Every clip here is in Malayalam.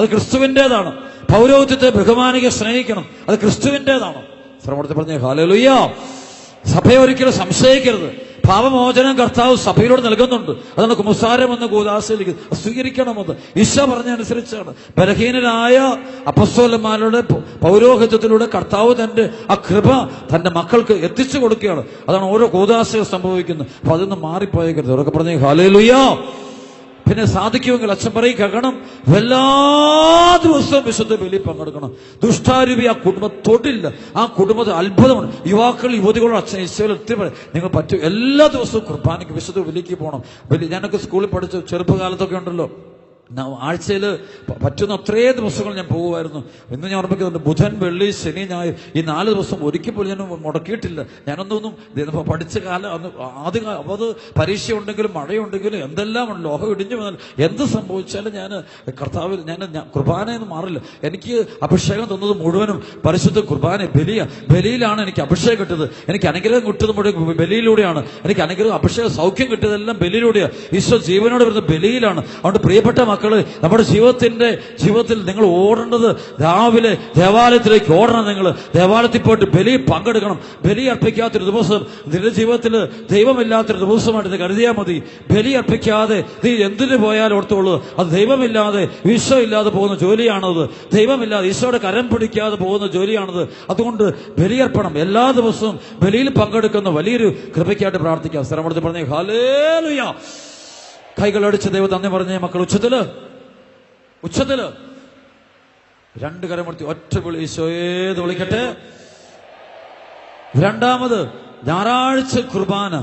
അത് ക്രിസ്തുവിന്റെതാണ്. പൗരോഹിത്യത്തെ ബഹുമാനിക സ്നേഹിക്കണം. അത് ക്രിസ്തുവിന്റെതാണ്. ശ്രമത്തിൽ പറഞ്ഞ ഹാലലുയ്യ. സഭയെ ഒരിക്കലും സംശയിക്കരുത്. പാപമോചനം കർത്താവ് സഭയിലൂടെ നൽകുന്നുണ്ട്. അതാണ് കുമുസാരം ഗോദാസയിലേക്ക് സ്വീകരിക്കണമെന്ന് ഈശോ പറഞ്ഞനുസരിച്ചാണ് ബലഹീനരായ അപസ്വലന്മാരുടെ പൗരോഹിത്യത്തിലൂടെ കർത്താവ് തന്റെ ആ കൃപ തന്റെ മക്കൾക്ക് എത്തിച്ചു കൊടുക്കുകയാണ്. അതാണ് ഓരോ കൂദാശകൾ സംഭവിക്കുന്നത്. അപ്പൊ അതൊന്നും മാറിപ്പോയേക്കരുത്. അവരൊക്കെ പറഞ്ഞു ഹാലേലുയ്യ. പിന്നെ സാധിക്കുമെങ്കിൽ അച്ഛൻ പറയും കേൾക്കണം. എല്ലാ ദിവസവും വിശുദ്ധ ബലി പങ്കെടുക്കണം. ദുഷ്ടാരൂപി ആ കുടുംബം ആ കുടുംബത്തിൽ അത്ഭുതമാണ് യുവാക്കൾ യുവതികളോട് അച്ഛൻ ഈശോയിൽ ഒത്തിരി പറയും നിങ്ങൾ പറ്റും. എല്ലാ ദിവസവും കുർബാനയ്ക്ക് വിശുദ്ധ ബലിക്ക് പോകണം. ബലി ഞാനൊക്കെ സ്കൂളിൽ പഠിച്ചു ചെറുപ്പകാലത്തൊക്കെ ഉണ്ടല്ലോ. ആഴ്ചയിൽ പറ്റുന്ന അത്രേ ദിവസങ്ങൾ ഞാൻ പോകുമായിരുന്നു. ഇന്ന് ഞാൻ ഓർമ്മിക്കുന്നുണ്ട് ബുധൻ വെള്ളി ശനി ഞായർ ഈ നാല് ദിവസം ഒരിക്കൽ ഞാൻ മുടക്കിയിട്ടില്ല. ഞാനൊന്നൊന്നും പഠിച്ച കാലം അന്ന് ആദ്യ അത് പരീക്ഷ ഉണ്ടെങ്കിലും മഴയുണ്ടെങ്കിലും എന്തെല്ലാം ലോകം ഇടിഞ്ഞു വന്നാൽ എന്ത് സംഭവിച്ചാലും ഞാൻ കർത്താവിൽ ഞാൻ കുർബാനയെന്ന് മാറില്ല. എനിക്ക് അഭിഷേകം തന്നത് മുഴുവനും പരിശുദ്ധ കുർബാന ബലിയ. ബലിയിലാണ് എനിക്ക് അഭിഷേകം കിട്ടിയത്. എനിക്ക് അനുഗ്രഹം കിട്ടുന്നത് മുഴുവൻ ബലിയിലൂടെയാണ്. എനിക്ക് അനുഗ്രഹം അഭിഷേകം സൗഖ്യം കിട്ടിയതെല്ലാം ബലിയിലൂടെയാണ് ഈശോ ജീവനോട് വരുന്ന ബലിയിലാണ്. അതുകൊണ്ട് പ്രിയപ്പെട്ട മക്കൾ നമ്മുടെ ജീവിതത്തിന്റെ ജീവിതത്തിൽ നിങ്ങൾ ഓടേണ്ടത് രാവിലെ ദേവാലയത്തിലേക്ക് ഓടണം നിങ്ങൾ ദേവാലയത്തിൽ പോയിട്ട് ബലി പങ്കെടുക്കണം. ബലി അർപ്പിക്കാത്തൊരു ദിവസം നിന്റെ ജീവിതത്തിൽ ദൈവമില്ലാത്തൊരു ദിവസമായിട്ട് കരുതിയാൽ മതി. ബലി അർപ്പിക്കാതെ നീ എന്തിനു പോയാലും ഓർത്തോളൂ അത് ദൈവമില്ലാതെ ഈശോ ഇല്ലാതെ പോകുന്ന ജോലിയാണത്. ദൈവമില്ലാതെ ഈശോയുടെ കരം പിടിക്കാതെ പോകുന്ന ജോലിയാണത്. അതുകൊണ്ട് ബലിയർപ്പണം എല്ലാ ദിവസവും ബലിയിൽ പങ്കെടുക്കുന്ന വലിയൊരു കൃപയ്ക്കായിട്ട് പ്രാർത്ഥിക്കാം. സ്ഥലമെടുത്ത് പറഞ്ഞേ ഹാലേലുയ കൈകളടിച്ച് ദൈവം തന്നെ പറഞ്ഞേ മക്കൾ ഉച്ചത്തിൽ ഉച്ചത്തിൽ. രണ്ട് കരമുർത്തി ഒറ്റ വിളി ഈശോയേത് വിളിക്കട്ടെ? രണ്ടാമത് ഞായറാഴ്ച കുർബാന.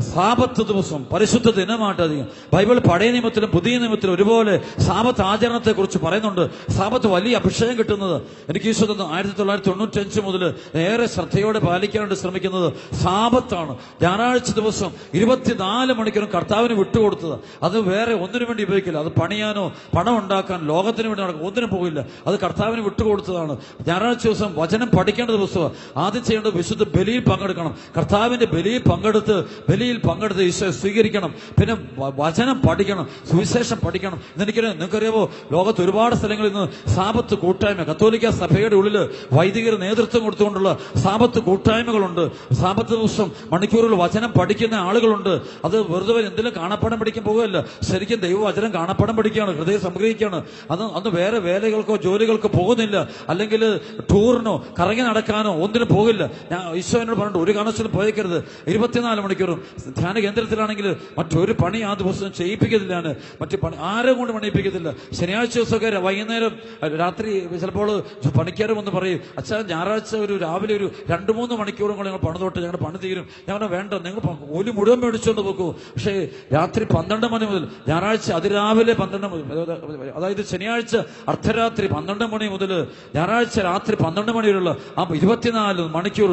സാപത്ത് ദിവസം പരിശുദ്ധ ദിനമായിട്ട് അധികം ബൈബിൾ പഴയ നിയമത്തിലും പുതിയ നിയമത്തിലും ഒരുപോലെ സാപത്ത് ആചരണത്തെ കുറിച്ച് പറയുന്നുണ്ട്. സാപത്ത് വലിയ അഭിഷേകം കിട്ടുന്നത്. എനിക്ക് ഈശോ തന്നു. ആയിരത്തി തൊള്ളായിരത്തി തൊണ്ണൂറ്റി അഞ്ച് മുതൽ ഏറെ ശ്രദ്ധയോടെ പാലിക്കാനായിട്ട് ശ്രമിക്കുന്നത് സാപത്താണ്. ഞായറാഴ്ച ദിവസം ഇരുപത്തിനാല് മണിക്കൂറും കർത്താവിന് വിട്ടുകൊടുത്തത്. അത് വേറെ ഒന്നിനു വേണ്ടി ഉപയോഗിക്കില്ല. അത് പണിയാനോ പണം ഉണ്ടാക്കാൻ ലോകത്തിന് വേണ്ടി നടക്കും ഒന്നിനും പോകില്ല. അത് കർത്താവിന് വിട്ടുകൊടുത്തതാണ്. ഞായറാഴ്ച ദിവസം വചനം പഠിക്കേണ്ട ദിവസമാണ്. ആദ്യം ചെയ്യേണ്ടത് വിശുദ്ധ ബലിയിൽ പങ്കെടുക്കണം. കർത്താവിന്റെ ബലിയിൽ പങ്കെടുത്ത് ബലിയിൽ പങ്കെടുത്ത് ഈശോ സ്വീകരിക്കണം. പിന്നെ വചനം പഠിക്കണം സുവിശേഷം പഠിക്കണം. എന്നെനിക്കറിയാം നിങ്ങൾക്കറിയാമോ ലോകത്ത് ഒരുപാട് സ്ഥലങ്ങളിൽ നിന്ന് സാപത്ത് കൂട്ടായ്മ കത്തോലിക്ക സഭയുടെ ഉള്ളിൽ വൈദികർ നേതൃത്വം കൊടുത്തുകൊണ്ടുള്ള സാപത്ത് കൂട്ടായ്മകളുണ്ട്. സാപത്ത് ദിവസം മണിക്കൂറിൽ വചനം പഠിക്കുന്ന ആളുകളുണ്ട്. അത് വെറുതെ എന്തെങ്കിലും കാണപ്പടം പഠിക്കാൻ പോകുകയല്ല ശരിക്കും ദൈവവചനം കാണപ്പടം പഠിക്കുകയാണ് ഹൃദയം സംഗ്രഹിക്കുകയാണ്. അത് അന്ന് വേറെ വേലകൾക്കോ ജോലികൾക്കോ പോകുന്നില്ല. അല്ലെങ്കിൽ ടൂറിനോ കറങ്ങി നടക്കാനോ ഒന്നിനും പോകില്ല. ഞാൻ ഈശോ എന്നോട് പറഞ്ഞിട്ട് ഒരു കാരണവശാലും പോയേക്കരുത്. ഇരുപത്തിനാല് മണിക്കൂറും ധ്യാന കേന്ദ്രത്തിലാണെങ്കിൽ മറ്റൊരു പണി ആ ദിവസം ചെയ്യിപ്പിക്കത്തില്ല മറ്റു പണി ആരെ കൊണ്ട് പണിയിപ്പിക്കത്തില്ല. ശനിയാഴ്ച ദിവസമൊക്കെ വൈകുന്നേരം രാത്രി ചിലപ്പോൾ പണിക്കാരും വന്ന് പറയും അച്ഛാ ഞായറാഴ്ച ഒരു രാവിലെ ഒരു രണ്ട് മൂന്ന് മണിക്കൂറും കൂടെ ഞങ്ങൾ പണി തൊട്ട് ഞങ്ങളുടെ പണി തീരും. ഞാൻ വേണ്ട നിങ്ങൾ ഒരു മുഴുവൻ മേടിച്ചുകൊണ്ട് പോക്കൂ. പക്ഷേ രാത്രി പന്ത്രണ്ട് മണി മുതൽ ഞായറാഴ്ച അതിരാവിലെ പന്ത്രണ്ട് അതായത് ശനിയാഴ്ച അർദ്ധരാത്രി പന്ത്രണ്ട് മണി മുതൽ ഞായറാഴ്ച രാത്രി പന്ത്രണ്ട് മണി വരെയുള്ള ആ ഇരുപത്തിനാല് മണിക്കൂർ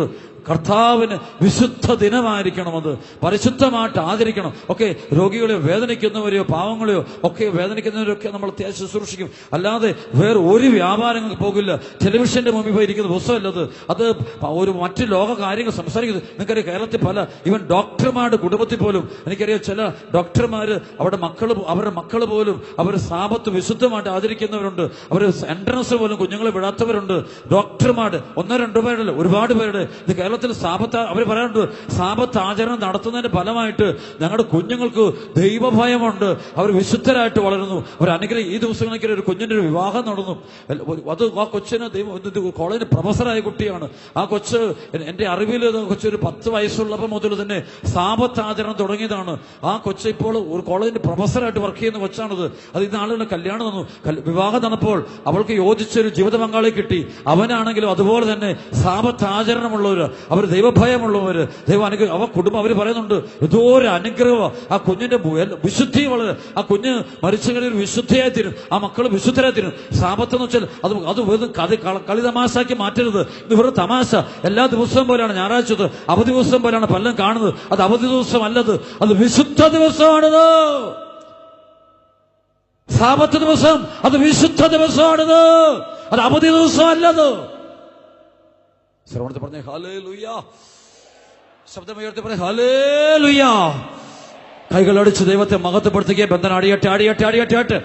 കർത്താവിന് വിശുദ്ധ ദിനമായിരിക്കണം അത് പരിശുദ്ധമായിട്ട് ആദരിക്കണം. ഒക്കെ രോഗികളെയോ വേദനിക്കുന്നവരെയോ പാവങ്ങളെയോ ഒക്കെ വേദനിക്കുന്നവരെയൊക്കെ നമ്മൾ അത്യാവശ്യം ശുശ്രൂഷിക്കും. അല്ലാതെ വേറെ ഒരു വ്യാപാരങ്ങൾക്ക് പോകില്ല. ടെലിവിഷന്റെ മുമ്പിൽ പോയി ഇരിക്കുന്ന പുസ്തകമല്ലത് അത്. ഒരു മറ്റു ലോക കാര്യങ്ങൾ സംസാരിക്കുന്നത്. നിങ്ങൾക്കറിയാം കേരളത്തിൽ പല ഇവൻ ഡോക്ടർമാരുടെ കുടുംബത്തിൽ പോലും എനിക്കറിയാം ചില ഡോക്ടർമാർ അവരുടെ മക്കൾ അവരുടെ മക്കൾ പോലും അവർ സാപത്ത് വിശുദ്ധമായിട്ട് ആദരിക്കുന്നവരുണ്ട്. അവർ എൻട്രൻസ് പോലും കുഞ്ഞുങ്ങളെ വിടാത്തവരുണ്ട്. ഡോക്ടർമാർ ഒന്നോ രണ്ടോ പേരുടെ ഒരുപാട് പേരുടെ ഇത് കേരളത്തിൽ സാപത്ത് അവർ പറയാറുണ്ട് സാപത്ത് ആചരണം നടത്തുന്നതിന്റെ ഫലമായിട്ട് ഞങ്ങളുടെ കുഞ്ഞുങ്ങൾക്ക് ദൈവഭയമുണ്ട്. അവർ വിശുദ്ധരായിട്ട് വളരുന്നു. അവർ അനുഗ്രഹം ഈ ദിവസങ്ങളിലേക്ക് ഒരു കുഞ്ഞിന്റെ ഒരു വിവാഹം നടന്നു. അത് ആ കൊച്ചിന് ദൈവം കോളേജിന് പ്രൊഫസറായ കുട്ടിയാണ്. ആ കൊച്ച് എന്റെ അറിവിൽ കൊച്ചു ഒരു പത്ത് വയസ്സുള്ളപ്പോൾ മുതൽ തന്നെ സാപത്ത് ആചരണം തുടങ്ങിയതാണ്. ആ കൊച്ച് ഇപ്പോൾ ഒരു കോളേജിന്റെ പ്രൊഫസറായിട്ട് വർക്ക് ചെയ്യുന്ന കൊച്ചാണത്. അത് ഇന്ന് ആളുകളുടെ കല്യാണം തന്നു വിവാഹം തന്നപ്പോൾ അവൾക്ക് യോജിച്ചൊരു ജീവിത പങ്കാളി കിട്ടി. അവനാണെങ്കിലും അതുപോലെ തന്നെ സാപത്ത് ആചരണമുള്ളവര്. അവർ ദൈവഭയമുള്ളവര്. ദൈവം അനുഗ്രഹം അവ കുടുംബം അവർ പറയുന്നുണ്ട് എന്തോ ഒരു അനുഗ്രഹം ആ കുഞ്ഞിന്റെ വിശുദ്ധി വളരെ ആ കുഞ്ഞ് മരിച്ചു വിശുദ്ധിയായി തീരും. ആ മക്കൾ വിശുദ്ധരായി തീരും. സാപത്ത് എന്ന് വെച്ചാൽ അത് അത് കള- കളി തമാശാക്കി മാറ്റരുത്. ഇത് വെറും തമാശ. എല്ലാ ദിവസവും പോലെയാണ് ഞായറാഴ്ച അവധി ദിവസം പോലെയാണ് പലരും കാണുന്നത്. അത് അവധി ദിവസം അല്ലത് അത് വിശുദ്ധ ദിവസമാണിത്. സാപത്ത് ദിവസം. അത് വിശുദ്ധ ദിവസമാണിത്. അത് അവധി ദിവസം അല്ലത് ശ്രവണത്തിൽ പറഞ്ഞേ ഹാലേ ലുയ്യ ശബ്ദമുയർത്തി പറഞ്ഞേ ഹാലേ ലുയ്യ കൈകൾ അടിച്ച് ദൈവത്തെ മഹത്വപ്പെടുത്തുകയും ബന്ധനം അടിയട്ടെ അടിയട്ടെ അടിയട്ടെ അട്ടെ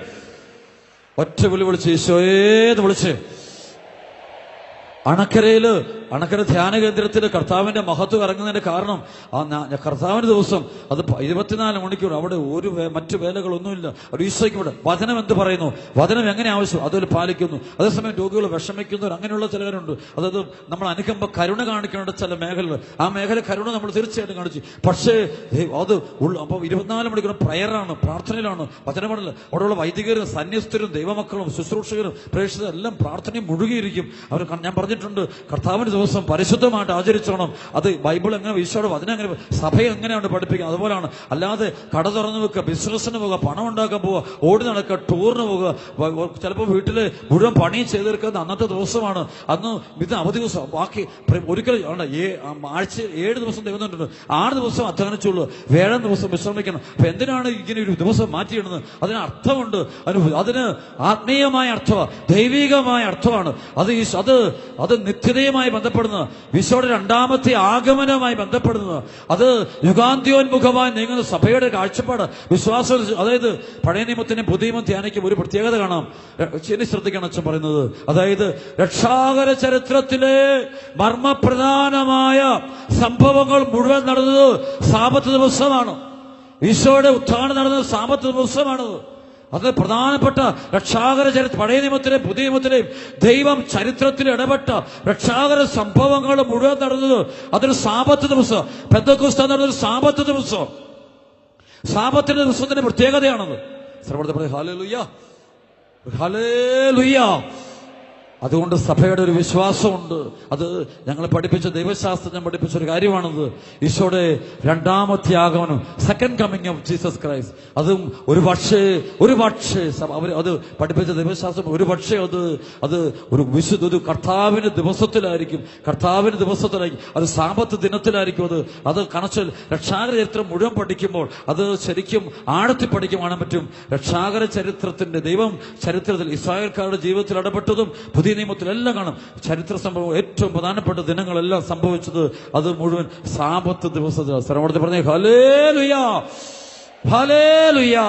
ഒറ്റ വിളി വിളിച്ച് ഈശോയേന്ന് വിളിച്ച് അണക്കരയിൽ അണക്കര ധ്യാന കേന്ദ്രത്തിൽ കർത്താവിന്റെ മഹത്വം ഇറങ്ങുന്നതിന്റെ കാരണം ആ കർത്താവിന്റെ ദിവസം അത് ഇരുപത്തിനാല് മണിക്കൂർ അവിടെ ഒരു മറ്റു വേലകളൊന്നുമില്ല. ഒരു ഇവിടെ വചനം എന്ത് പറയുന്നു? വചനം എങ്ങനെ ആവശ്യം? അതൊരു പാലിക്കുന്നു. അതേസമയം രോഗികൾ വിഷമിക്കുന്നവർ അങ്ങനെയുള്ള ചിലരുണ്ട്. അതായത് നമ്മൾ അനുകമ്പ കരുണ കാണിക്കേണ്ട ചില മേഖലകൾ. ആ മേഖല കരുണ നമ്മൾ തീർച്ചയായിട്ടും കാണിച്ചു. പക്ഷേ അത് അപ്പോൾ ഇരുപത്തിനാല് മണിക്കൂർ പ്രയറാണ് പ്രാർത്ഥനയിലാണ് വചനമാണല്ലോ അവിടെയുള്ള വൈദികരും സന്യസ്തരും ദൈവമക്കളും ശുശ്രൂഷകരും പ്രേക്ഷിതരും എല്ലാം പ്രാർത്ഥനയും മുഴുകിയിരിക്കും. അവർ ഞാൻ ഞാൻ പറഞ്ഞിട്ടുണ്ട്. കർത്താവിന്റെ ദിവസം പരിശുദ്ധമായിട്ട് ആചരിച്ചോണം. അത് ബൈബിൾ എങ്ങനെ ഈശോയുടെ വചനം എങ്ങനെ സഭ എങ്ങനെയാണ് പഠിപ്പിക്കുക അതുപോലെയാണ് അല്ലാതെ കട തുറന്നു വെക്കുക ബിസിനസ്സിന് പോവുക പണം ഉണ്ടാക്കാൻ പോവുക ഓടി നടക്കുക ടൂറിന് പോവുക ചിലപ്പോൾ വീട്ടിൽ മുഴുവൻ പണി ചെയ്തെടുക്കുന്നത് അന്നത്തെ ദിവസമാണ്. അന്ന് ഇത് അവധി ദിവസം. ബാക്കി ഒരിക്കലും ആഴ്ച ഏഴ് ദിവസം ദൈവം ആറ് ദിവസം അധ്വാനിച്ചുള്ളൂ. വേഴം ദിവസം വിശ്രമിക്കണം. അപ്പൊ എന്തിനാണ് ഇങ്ങനെ ഒരു ദിവസം മാറ്റിയിടുന്നത്? അതിന് അർത്ഥമുണ്ട്. അതിന് അതിന് ആത്മീയമായ അർത്ഥമാണ് ദൈവികമായ അർത്ഥമാണ്. അത് ഈ അത് അത് നിത്യതയുമായി ബന്ധപ്പെടുന്നത്. വിശ്വയുടെ രണ്ടാമത്തെ ആഗമനവുമായി ബന്ധപ്പെടുന്നത്. അത് യുഗാന്ത്യോന്മുഖമായി നീങ്ങുന്ന സഭയുടെ കാഴ്ചപ്പാട്. വിശ്വാസ അതായത് പഴയ നിയമത്തിനെ പുതിയ ധ്യാനിക്കും ഒരു പ്രത്യേകത കാണാം. ശരി ശ്രദ്ധിക്കണം അച്ഛൻ പറയുന്നത്. അതായത് രക്ഷാകര ചരിത്രത്തിലെ മർമ്മപ്രധാനമായ സംഭവങ്ങൾ മുഴുവൻ നടന്നത് സാപത്ത് ദിവസമാണ്. ഈശോയുടെ ഉത്ഥാനം നടന്നത് സാപത്ത് ദിവസമാണത്. അത് പ്രധാനപ്പെട്ട രക്ഷാകര ചരി പഴയ നിയമത്തിലെയും പുതിയ നിയമത്തിലെയും ദൈവം ചരിത്രത്തിൽ ഇടപെട്ട രക്ഷാകര സംഭവങ്ങൾ മുഴുവൻ നടന്നത് അതൊരു സാപത്ത് ദിവസം. പെന്തക്കുസ്ത നടന്നൊരു സാപത്ത് ദിവസം. സാപത്തിന്റെ ദിവസത്തിന്റെ പ്രത്യേകതയാണത്. ശ്രവണത്തെ പറയും ഹാലേ ലുയ്യ ഹാലേ ലുയ്യ അതുകൊണ്ട് സഭയുടെ ഒരു വിശ്വാസമുണ്ട്. അത് ഞങ്ങൾ പഠിപ്പിച്ച ദൈവശാസ്ത്രം പഠിപ്പിച്ച ഒരു കാര്യമാണത്. ഈശോയുടെ രണ്ടാമത്തെ ആഗമനം second coming of Jesus Christ അതും ഒരു പക്ഷേ ഒരു പക്ഷേ അവർ അത് പഠിപ്പിച്ച ദൈവശാസ്ത്രം ഒരു പക്ഷേ അത് അത് ഒരു വിശുദ്ധ ഒരു കർത്താവിന്റെ ദിവസത്തിലായിരിക്കും. കർത്താവിന്റെ ദിവസത്തിലായിരിക്കും. അത് സാമ്പത്ത് ദിനത്തിലായിരിക്കും അത്. അത് കണച്ചൽ രക്ഷാകര ചരിത്രം മുഴുവൻ പഠിക്കുമ്പോൾ അത് ശരിക്കും ആഴത്തിൽ പഠിക്കുവാനും പറ്റും. രക്ഷാകര ചരിത്രത്തിന്റെ ദൈവം ചരിത്രത്തിൽ ഇസ്രായേൽക്കാരുടെ ജീവിതത്തിൽ ഇടപെട്ടതും പുതിയ നിയമത്തിലെല്ലാം കാണും. ചരിത്ര സംഭവം ഏറ്റവും പ്രധാനപ്പെട്ട ദിനങ്ങളെല്ലാം സംഭവിച്ചത് അത് മുഴുവൻ സാപത്ത് ദിവസത്തിൽ സ്ഥലമടുത്ത് പറഞ്ഞു ഹലേ ലുയാ ഹലേ ലുയാ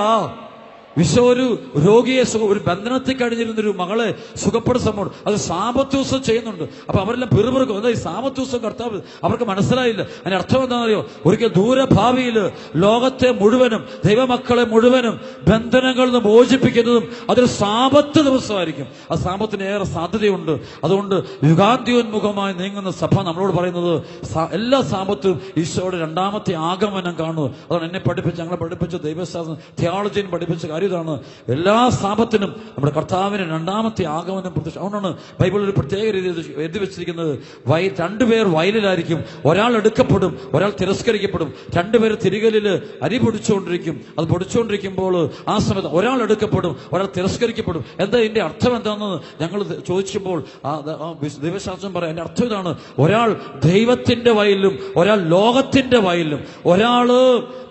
വിശ്വ ഒരു രോഗിയെ ഒരു ബന്ധനത്തിൽ കഴിഞ്ഞിരുന്ന ഒരു മകളെ സുഖപ്പെടുന്ന സംഭവം അത് സാപത്ത് ദിവസം ചെയ്യുന്നുണ്ട്. അപ്പൊ അവരെല്ലാം പിറുപിറുക്കും. എന്താ ഈ ദിവസം കർത്താവ്? അവർക്ക് മനസ്സിലായില്ല. അതിന്റെ അർത്ഥം എന്താണെന്നറിയോ? ഒരിക്കൽ ദൂരഭാവിയിൽ ലോകത്തെ മുഴുവനും ദൈവമക്കളെ മുഴുവനും ബന്ധനങ്ങളിൽ നിന്ന് മോചിപ്പിക്കുന്നതും അതൊരു സാപത്ത് ദിവസമായിരിക്കും. ആ സാപത്തിന് ഏറെ സാധ്യതയുണ്ട്. അതുകൊണ്ട് യുഗാന്തിയോന്മുഖമായി നീങ്ങുന്ന സഭ നമ്മളോട് പറയുന്നത് എല്ലാ സാപത്തും ഈശോയുടെ രണ്ടാമത്തെ ആഗമനം കാണുന്നു അതാണ് എന്നെ പഠിപ്പിച്ച് ഞങ്ങളെ പഠിപ്പിച്ച ദൈവശാസ്ത്രം തിയോളജിയും പഠിപ്പിച്ച കാര്യം ഇതാണ് എല്ലാ സ്ഥാപത്തിനും നമ്മുടെ കർത്താവിന് രണ്ടാമത്തെ ആഗമനം പ്രത്യക്ഷ അതുകൊണ്ടാണ് ബൈബിളിൽ ഒരു പ്രത്യേക രീതിയിൽ എഴുതി വെച്ചിരിക്കുന്നത്. വയ രണ്ടുപേർ വയലിലായിരിക്കും. ഒരാൾ എടുക്കപ്പെടും ഒരാൾ തിരസ്കരിക്കപ്പെടും. രണ്ടുപേർ തിരികലിൽ അരി പൊടിച്ചുകൊണ്ടിരിക്കും. അത് പൊടിച്ചുകൊണ്ടിരിക്കുമ്പോൾ ആ സമയത്ത് ഒരാൾ എടുക്കപ്പെടും ഒരാൾ തിരസ്കരിക്കപ്പെടും. എന്താ ഇതിന്റെ അർത്ഥം എന്താണെന്ന് ഞങ്ങൾ ആ ദൈവശാസ്ത്രം പറയാം എന്റെ അർത്ഥം ഇതാണ്. ഒരാൾ ദൈവത്തിന്റെ വയലിലും ഒരാൾ ലോകത്തിന്റെ വയലിലും ഒരാൾ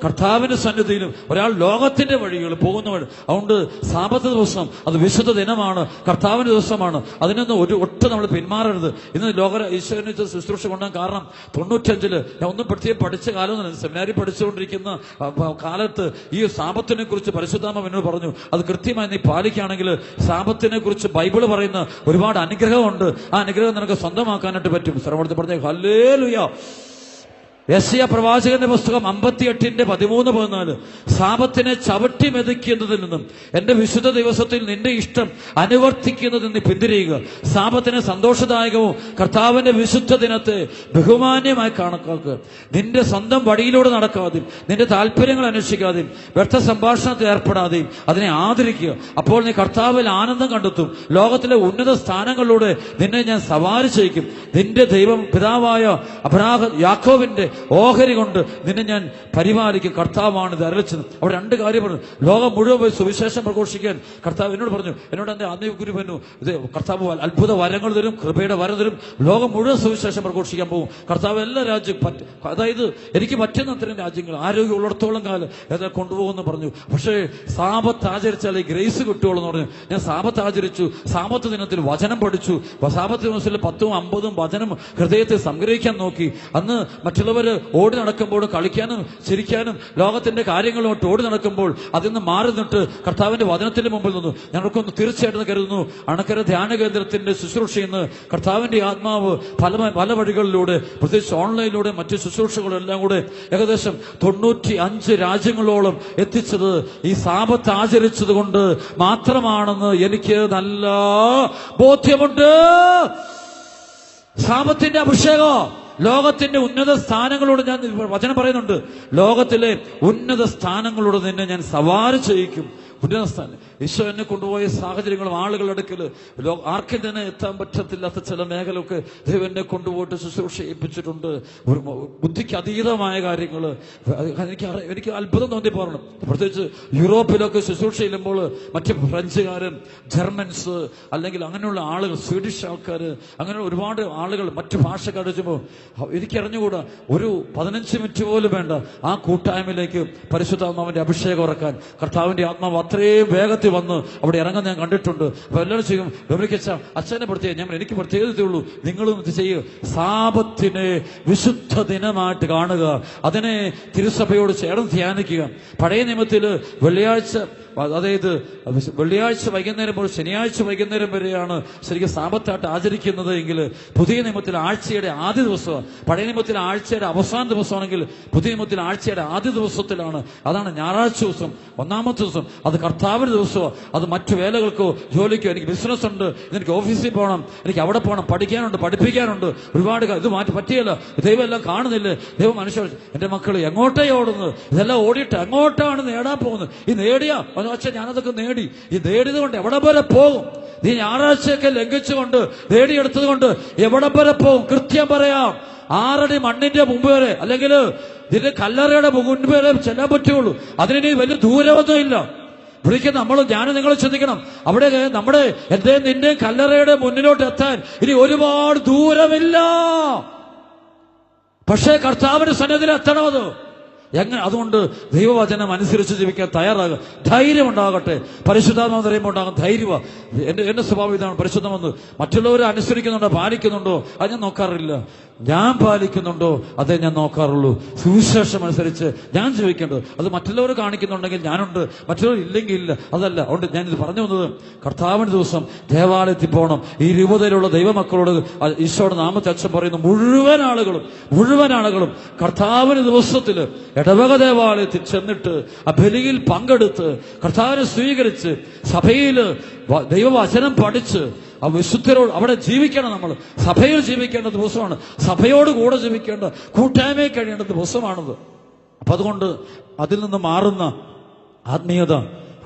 കർത്താവിന്റെ സന്നിധിയിലും ഒരാൾ ലോകത്തിന്റെ വഴികൾ പോകുന്നവർ അതുകൊണ്ട് സാപത്ത് ദിവസം അത് വിശുദ്ധ ദിനമാണ് കർത്താവിന്റെ ദിവസമാണ്. അതിനൊന്നും ഒരു ഒട്ടും നമ്മൾ പിന്മാറരുത്. ഇന്ന് ലോക ഈശ്വരനെ ശുശ്രൂഷ കൊണ്ടാൻ കാരണം തൊണ്ണൂറ്റഞ്ചിൽ ഞാൻ ഒന്നും പ്രത്യേകം പഠിച്ച കാലം സെമിനാരി പഠിച്ചുകൊണ്ടിരിക്കുന്ന കാലത്ത് ഈ സാപത്തിനെ കുറിച്ച് പരിശുദ്ധാമ എന്നോട് പറഞ്ഞു അത് കൃത്യമായി നീ പാലിക്കുകയാണെങ്കിൽ സാപത്തിനെ കുറിച്ച് ബൈബിൾ പറയുന്ന ഒരുപാട് അനുഗ്രഹമുണ്ട്. ആ അനുഗ്രഹം നിനക്ക് സ്വന്തമാക്കാനായിട്ട് പറ്റും. ശ്രമത്തിൽ പറഞ്ഞേ ഹല്ലേ യശയ പ്രവാചകന്റെ പുസ്തകം അമ്പത്തിയെട്ടിന്റെ പതിമൂന്ന് പതിനാല്. സാപത്തിനെ ചവിട്ടി മെതിക്കുന്നതിൽ നിന്നും എന്റെ വിശുദ്ധ ദിവസത്തിൽ നിന്റെ ഇഷ്ടം അനുവർത്തിക്കുന്നതിൽ നിന്ന് പിന്തിരിയുക. സാപത്തിനെ സന്തോഷദായകവും കർത്താവിന്റെ വിശുദ്ധ ദിനത്തെ ബഹുമാന്യമായി കണക്കാക്കുക നിന്റെ സ്വന്തം വഴിയിലൂടെ നടക്കാതെയും നിന്റെ താല്പര്യങ്ങൾ അന്വേഷിക്കാതെയും വ്യർത്ഥ സംഭാഷണത്തിൽ ഏർപ്പെടാതെയും അതിനെ ആദരിക്കുക. അപ്പോൾ നീ കർത്താവിൽ ആനന്ദം കണ്ടെത്തും. ലോകത്തിലെ ഉന്നത സ്ഥാനങ്ങളിലൂടെ നിന്നെ ഞാൻ സവാരി ചെയ്യിക്കും. നിന്റെ ദൈവം പിതാവായ അബ്രാഹ യാക്കോവിന്റെ ഓഹരി കൊണ്ട് നിന്നെ ഞാൻ പരിപാലിക്കും. കർത്താവാണ് ഇത് അരളിച്ചത് അവിടെ രണ്ട് കാര്യം പറഞ്ഞു. ലോകം മുഴുവൻ പോയി സുവിശേഷം പ്രഘോഷിക്കാൻ കർത്താവ് എന്നോട് പറഞ്ഞു എന്നോട് എന്റെ ആദ്യ ഗുരു പറഞ്ഞു ഇത് കർത്താവ് അത്ഭുത വരങ്ങൾ തരും കൃപയുടെ വരം തരും. ലോകം മുഴുവൻ സുവിശേഷം പ്രഘോഷിക്കാൻ പോകും. കർത്താവ് എല്ലാ രാജ്യം അതായത് എനിക്ക് പറ്റുന്ന അത്രയും രാജ്യങ്ങൾ ആരോഗ്യം ഉള്ളിടത്തോളം കാലം എന്നെ കൊണ്ടുപോകുമെന്ന് പറഞ്ഞു. പക്ഷേ സാപത്ത് ആചരിച്ചാൽ ഗ്രേസ് കിട്ടുകയുള്ളൂ എന്ന് പറഞ്ഞു. ഞാൻ സാപത്ത് ആചരിച്ചു. സാപത്ത് ദിനത്തിൽ വചനം പഠിച്ചു. സാപത്ത് ദിവസത്തിൽ പത്തും അമ്പതും വചനം ഹൃദയത്തെ സംഗ്രഹിക്കാൻ നോക്കി. അന്ന് മറ്റുള്ളവർ മറ്റുള്ളവർ ഓടി നടക്കുമ്പോൾ കളിക്കാനും ചിരിക്കാനും ലോകത്തിന്റെ കാര്യങ്ങളോട്ട് ഓടി നടക്കുമ്പോൾ അതിൽ നിന്ന് മാറി നിന്നിട്ട് കർത്താവിന്റെ വചനത്തിന്റെ മുമ്പിൽ നിന്നു. ഞങ്ങൾക്കൊന്ന് തീർച്ചയായിട്ടും കരുതുന്നു. അണക്കര ധ്യാന കേന്ദ്രത്തിന്റെ ശുശ്രൂഷയിൽ കർത്താവിന്റെ ആത്മാവ് പല പല വഴികളിലൂടെ പ്രത്യേകിച്ച് ഓൺലൈനിലൂടെ മറ്റു ശുശ്രൂഷകളെല്ലാം കൂടെ ഏകദേശം തൊണ്ണൂറ്റി അഞ്ച് രാജ്യങ്ങളോളം എത്തിച്ചത് ഈ സാപത്ത് ആചരിച്ചത് കൊണ്ട് മാത്രമാണെന്ന് എനിക്ക് നല്ല ബോധ്യമുണ്ട്. സാപത്തിന്റെ അഭിഷേകം. ലോകത്തിന്റെ ഉന്നത സ്ഥാനങ്ങളോട് ഞാൻ വചനം പറയുന്നുണ്ട്. ലോകത്തിലെ ഉന്നത സ്ഥാനങ്ങളോട് നിന്നെ ഞാൻ സവാരി ചെയ്യിക്കും. ഉന്നത സ്ഥാനം ഈശോ എന്നെ കൊണ്ടുപോയ സാഹചര്യങ്ങളും ആളുകളുടെ അടുക്കൽ ആർക്കും തന്നെ എത്താൻ പറ്റത്തില്ലാത്ത ചില മേഖലയൊക്കെ ദൈവം എന്നെ കൊണ്ടുപോയിട്ട് ശുശ്രൂഷ ഏൽപ്പിച്ചിട്ടുണ്ട് ഒരു ബുദ്ധിക്ക് അതീതമായ കാര്യങ്ങൾ. എനിക്ക് എനിക്ക് അത്ഭുതം തോന്നി പറഞ്ഞു പ്രത്യേകിച്ച് യൂറോപ്പിലൊക്കെ ശുശ്രൂഷ ചെല്ലുമ്പോൾ മറ്റ് ഫ്രഞ്ചുകാരൻ ജർമ്മൻസ് അല്ലെങ്കിൽ അങ്ങനെയുള്ള ആളുകൾ സ്വീഡിഷ് ആൾക്കാർ അങ്ങനെ ഒരുപാട് ആളുകൾ മറ്റു ഭാഷക്കാർ വെച്ചുമ്പോൾ എനിക്കറിഞ്ഞുകൂടാ ഒരു പതിനഞ്ച് മിനിറ്റ് പോലും വേണ്ട. ആ കൂട്ടായ്മയിലേക്ക് പരിശുദ്ധാത്മാവിന്റെ അഭിഷേകം ഉറക്കാൻ കർത്താവിന്റെ ആത്മാവ് അത്രയും വേഗത്തിൽ വന്ന് അവിടെ ഇറങ്ങാൻ ഞാൻ കണ്ടിട്ടുണ്ട്. അപ്പൊ എല്ലാവരും ചെയ്യും ഡൊമിനിക്കച്ച അച്ഛനെ പ്രത്യേകം ഞാൻ എനിക്ക് പ്രത്യേകതയേ ഉള്ളൂ നിങ്ങളും ഇത് ചെയ്യുക സാപത്തിനെ വിശുദ്ധ ദിനമായിട്ട് കാണുക. അതിനെ തിരുസഭയോട് ചേർന്ന് ധ്യാനിക്കുക. പഴയ നിയമത്തിൽ വെള്ളിയാഴ്ച അതായത് വെള്ളിയാഴ്ച വൈകുന്നേരം മുതൽ ശനിയാഴ്ച വൈകുന്നേരം വരെയാണ് ശരിക്കും സാപത്തായിട്ട് ആചരിക്കുന്നത് എങ്കിൽ പുതിയ നിയമത്തിൽ ആഴ്ചയുടെ ആദ്യ ദിവസം പഴയ നിയമത്തിൽ ആഴ്ചയുടെ അവസാന ദിവസമാണെങ്കിൽ പുതിയ നിയമത്തിൽ ആഴ്ചയുടെ ആദ്യ ദിവസത്തിലാണ്. അതാണ് ഞായറാഴ്ച ദിവസം ഒന്നാമത്തെ ദിവസം. അത് കർത്താവിന്റെ ദിവസമോ അത് മറ്റു വേലകൾക്കോ ജോലിക്കോ എനിക്ക് ബിസിനസ് ഉണ്ട് എനിക്ക് ഓഫീസിൽ പോകണം എനിക്ക് അവിടെ പോകണം പഠിക്കാനുണ്ട് പഠിപ്പിക്കാനുണ്ട്. ഒരുപാട് ഇത് മാറ്റി പറ്റിയല്ല. ദൈവം എല്ലാം കാണുന്നില്ലേ? ദൈവം മനുഷ്യർ എന്റെ മക്കൾ എങ്ങോട്ടേ ഓടുന്നത്? ഇതെല്ലാം ഓടിയിട്ട് എങ്ങോട്ടാണ് നേടാൻ പോകുന്നത്. ഈ നേടിയ പക്ഷേ ഞാനതൊക്കെ നേടി. ഈ നേടിയത് കൊണ്ട് എവിടെ വരെ പോകും? നീ ഞായറാഴ്ചയൊക്കെ ലംഘിച്ചുകൊണ്ട് നേടിയെടുത്തത് കൊണ്ട് എവിടെ വരെ പോകും? കൃത്യം പറയാം. ആറടി മണ്ണിന്റെ മുമ്പ് വരെ അല്ലെങ്കിൽ നിന്റെ കല്ലറയുടെ മുമ്പ് വരെ ചെല്ലാൻ പറ്റുള്ളൂ. ഇനി വലിയ ദൂരമൊന്നും ഇല്ല. ഇവിടേക്ക് നമ്മൾ ഞാനും നിങ്ങൾ ചിന്തിക്കണം അവിടെ നമ്മുടെ എന്റെ നിന്റെ കല്ലറയുടെ മുന്നിലോട്ട് എത്താൻ ഇനി ഒരുപാട് ദൂരമില്ല. പക്ഷേ കർത്താവിന്റെ സന്നദ്ധത്തിൽ എത്തണമത് എങ്ങനെ അതുകൊണ്ട് ദൈവവചനം അനുസരിച്ച് ജീവിക്കാൻ തയ്യാറാകുക? ധൈര്യം ഉണ്ടാകട്ടെ. പരിശുദ്ധാത്മാവ് പറയുമ്പോൾ ഉണ്ടാകും ധൈര്യം എന്റെ എന്റെ സ്വഭാവം ഇതാണ് പരിശുദ്ധമെന്ന് മറ്റുള്ളവരെ അനുസരിക്കുന്നുണ്ടോ പാലിക്കുന്നുണ്ടോ? അത് ഞാൻ നോക്കാറില്ല. ഞാൻ പാലിക്കുന്നുണ്ടോ? അതേ ഞാൻ നോക്കാറുള്ളൂ. സുവിശേഷം അനുസരിച്ച് ഞാൻ ജീവിക്കേണ്ടത്. അത് മറ്റുള്ളവർ കാണിക്കുന്നുണ്ടെങ്കിൽ ഞാനുണ്ട്. മറ്റുള്ളവർ ഇല്ലെങ്കിൽ ഇല്ല. അതല്ല. അതുകൊണ്ട് ഞാൻ ഇത് പറഞ്ഞു വന്നത് കർത്താവിന് ദിവസം ദേവാലയത്തിൽ പോകണം. ഈ രൂപതയിലുള്ള ദൈവമക്കളോട് ഈശോയുടെ നാമത്തെ അച്ഛൻ പറയുന്നു മുഴുവൻ ആളുകളും മുഴുവൻ ആളുകളും കർത്താവിന് ദിവസത്തിൽ ഇടവക ദേവാലയത്തിൽ ചെന്നിട്ട് ആ ബലിയിൽ പങ്കെടുത്ത് കർത്താവിനെ സ്വീകരിച്ച് സഭയിൽ ദൈവവചനം പഠിച്ച് ആ വിശുദ്ധരോട് അവിടെ ജീവിക്കണം നമ്മൾ. സഭയിൽ ജീവിക്കേണ്ട ദിവസമാണ്. സഭയോട് കൂടെ ജീവിക്കേണ്ട കൂട്ടായ്മയിൽ കഴിയേണ്ട ദിവസമാണത്. അപ്പൊ അതുകൊണ്ട് അതിൽ നിന്ന് മാറുന്ന ആത്മീയത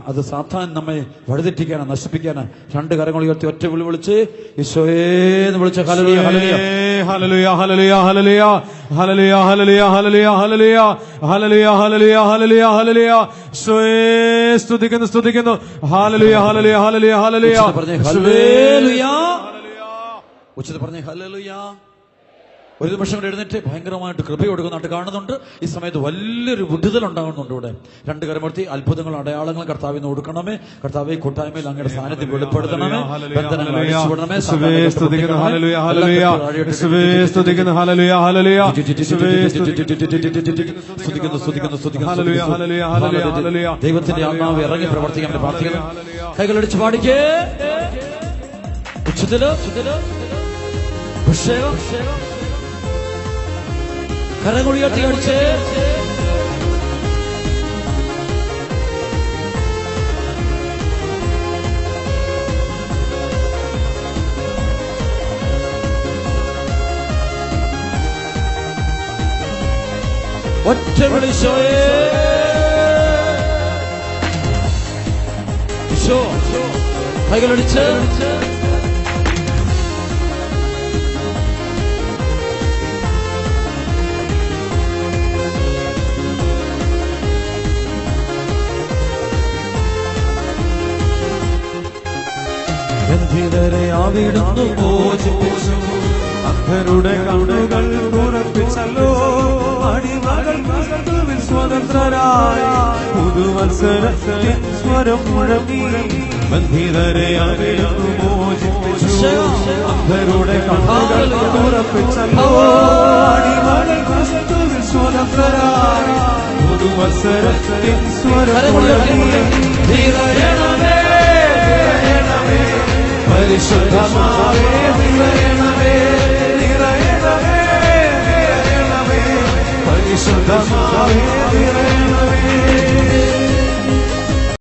അത് സാത്താൻ നമ്മെ വഴിതെറ്റിക്കാനാ നശിപ്പിക്കാനാ രണ്ട് കരങ്ങൾ ഉയർത്തി ഒറ്റ വിളി വിളിച്ച് ഈശോയേന്ന് വിളിച്ച ഹല്ലേലൂയ ഹല്ലേലൂയ ഈശോയെ സ്തുതിക്കുന്നു സ്തുതിക്കുന്നു ഉച്ചത്തിൽ പറഞ്ഞേ ഹല്ലേലൂയ ഒരു നിമിഷം എഴുന്നേറ്റ് ഭയങ്കരമായിട്ട് കൃപ കൊടുക്കുന്നതായിട്ട് കാണുന്നുണ്ട്. ഈ സമയത്ത് വലിയൊരു വിടുതൽ ഉണ്ടാകുന്നുണ്ട് ഇവിടെ. രണ്ട് കരമൂർത്തി അത്ഭുതങ്ങൾ അടയാളങ്ങൾ കർത്താവിന് കൊടുക്കണമേ കർത്താവ് കൂട്ടായ്മയിൽ അങ്ങയുടെ സാന്നിധ്യം വെളിപ്പെടുത്തണമേ. ബന്ധനങ്ങൾ അഴിച്ചുവിടണമേ. ദൈവത്തിന്റെ ആത്മാവ് ഇറങ്ങി പ്രവർത്തിക്കാൻ പ്രാർത്ഥിക്കുന്നു. കൈകളടിച്ച് പാടിക്കേ. ഉച്ചത്തിൽ ഉച്ചത്തിൽ. അഭിഷേകം കരങ്ങുളിയത്തി അടിച്ച് ഒറ്റ വിളിച്ചോയേ കൈകളടിച്ച്. ബന്ധിതരെ അവിടുന്ന് മോചിപ്പിച്ചു അന്ധരുടെ കണ്ണുകൾ തുറപ്പിച്ചല്ലോ അടിമകൾ സ്വതന്ത്രരായി. പുതുവത്സരത്തിൽ സ്വരം മുഴങ്ങി. ബന്ധിതരെ അവിടുന്ന് മോചിപ്പിച്ചു അന്ധരുടെ കണ്ണുകൾ തുറപ്പിച്ചല്ലോ അടിമകൾ സ്വതന്ത്രരായി. പുതുവത്സരത്തിൻ കരമുയർത്തി സ്വരം മുഴങ്ങി. നിറയണമേ പരിശുദ്ധമാവേ നിറയണമേ നിറയണമേ നിറയണമേ പരിശുദ്ധമാവേ നിറയണമേ